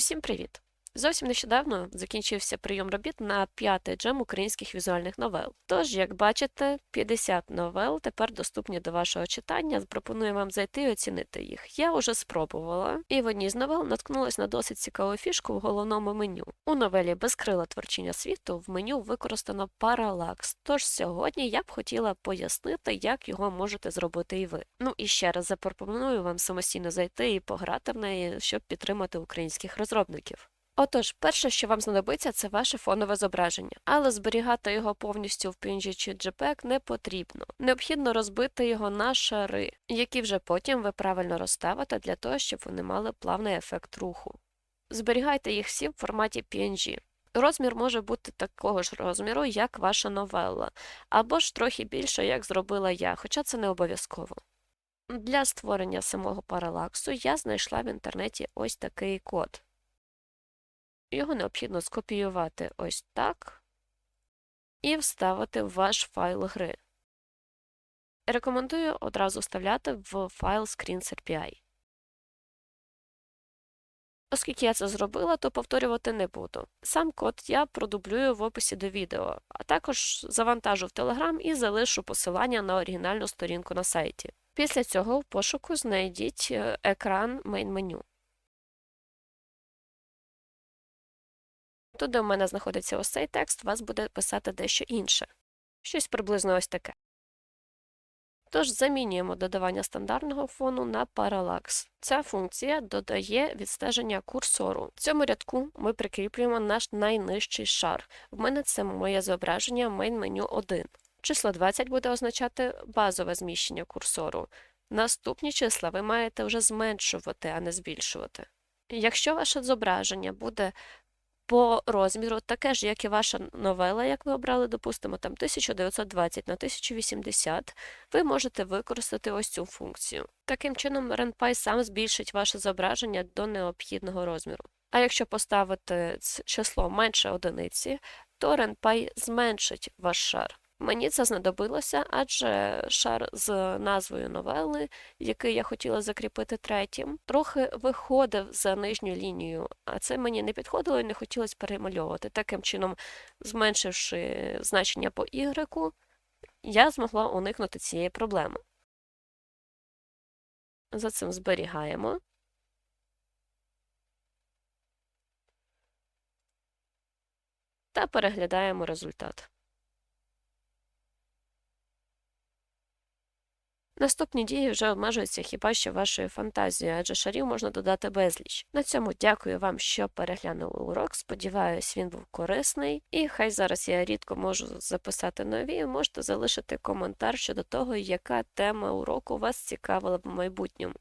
Усім привіт! Зовсім нещодавно закінчився прийом робіт на п'ятий джем українських візуальних новел. Тож, як бачите, 50 новел тепер доступні до вашого читання. Пропоную вам зайти і оцінити їх. Я вже спробувала, і в одній з новел наткнулась на досить цікаву фішку в головному меню. У новелі Безкрила творчення світу в меню використано паралакс. Тож сьогодні я б хотіла пояснити, як його можете зробити і ви. Ну і ще раз запропоную вам самостійно зайти і пограти в неї, щоб підтримати українських розробників. Отож, перше, що вам знадобиться, це ваше фонове зображення, але зберігати його повністю в PNG чи JPEG не потрібно. Необхідно розбити його на шари, які вже потім ви правильно розставите для того, щоб вони мали плавний ефект руху. Зберігайте їх всі в форматі PNG. Розмір може бути такого ж розміру, як ваша новелла, або ж трохи більше, як зробила я, хоча це не обов'язково. Для створення самого паралаксу я знайшла в інтернеті ось такий код. Його необхідно скопіювати ось так і вставити в ваш файл гри. Рекомендую одразу вставляти в файл ScreensRPI. Оскільки я це зробила, то повторювати не буду. Сам код я продублюю в описі до відео, а також завантажу в Telegram і залишу посилання на оригінальну сторінку на сайті. Після цього в пошуку знайдіть е, екран мейн-меню. Тут, де у мене знаходиться ось цей текст, вас буде писати дещо інше. Щось приблизно ось таке. Тож замінюємо додавання стандартного фону на паралакс. Ця функція додає відстеження курсору. В цьому рядку ми прикріплюємо наш найнижчий шар. В мене це моє зображення main меню 1. Число 20 буде означати базове зміщення курсору. Наступні числа ви маєте вже зменшувати, а не збільшувати. Якщо ваше зображення буде по розміру, таке ж, як і ваша новела, як ви обрали, допустимо, там 1920 на 1080, ви можете використати ось цю функцію. Таким чином, RenPy сам збільшить ваше зображення до необхідного розміру. А якщо поставити число менше одиниці, то RenPy зменшить ваш шар. Мені це знадобилося, адже шар з назвою новели, який я хотіла закріпити третім, трохи виходив за нижню лінію, а це мені не підходило і не хотілося перемальовувати. Таким чином, зменшивши значення по Y, я змогла уникнути цієї проблеми. За цим зберігаємо. Та переглядаємо результат. Наступні дії вже обмежуються хіба що вашою фантазією, адже шарів можна додати безліч. На цьому дякую вам, що переглянули урок. Сподіваюсь, він був корисний. І хай зараз я рідко можу записати нові, можете залишити коментар щодо того, яка тема уроку вас цікавила в майбутньому.